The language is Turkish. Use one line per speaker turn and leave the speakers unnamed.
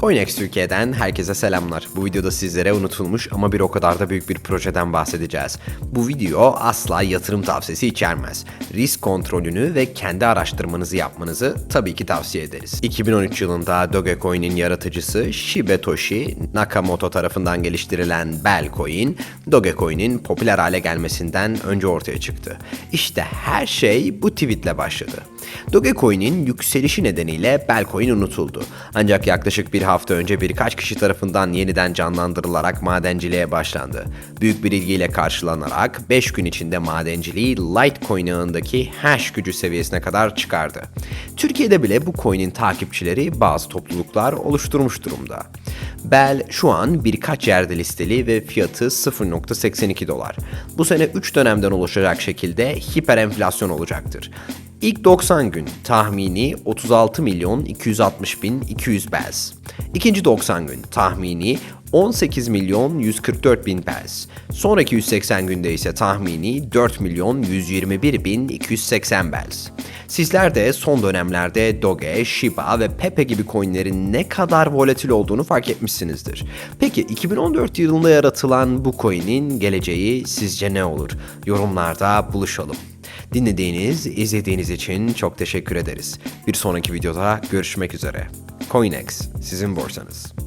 CoinEx Türkiye'den herkese selamlar. Bu videoda sizlere unutulmuş ama bir o kadar da büyük bir projeden bahsedeceğiz. Bu video asla yatırım tavsiyesi içermez. Risk kontrolünü ve kendi araştırmanızı yapmanızı tabii ki tavsiye ederiz. 2013 yılında Dogecoin'in yaratıcısı Shibetoshi Nakamoto tarafından geliştirilen Bellcoin, Dogecoin'in popüler hale gelmesinden önce ortaya çıktı. İşte her şey bu tweetle başladı. Dogecoin'in yükselişi nedeniyle Bellcoin unutuldu. Ancak yaklaşık bir hafta önce birkaç kişi tarafından yeniden canlandırılarak madenciliğe başlandı. Büyük bir ilgiyle karşılanarak 5 gün içinde madenciliği Litecoin ağındaki hash gücü seviyesine kadar çıkardı. Türkiye'de bile bu coin'in takipçileri bazı topluluklar oluşturmuş durumda. Bell şu an birkaç yerde listeli ve fiyatı 0.82 dolar. Bu sene 3 dönemden oluşacak şekilde hiper enflasyon olacaktır. İlk 90 gün tahmini 36 milyon 260 bin 200 bells. İkinci 90 gün tahmini 18 milyon 144 bin bells. Sonraki 180 günde ise tahmini 4 milyon 121 bin 280 bells. Sizler de son dönemlerde Doge, Shiba ve Pepe gibi coinlerin ne kadar volatil olduğunu fark etmişsinizdir. Peki 2014 yılında yaratılan bu coin'in geleceği sizce ne olur? Yorumlarda buluşalım. Dinlediğiniz, izlediğiniz için çok teşekkür ederiz. Bir sonraki videoda görüşmek üzere. CoinEx, sizin borsanız.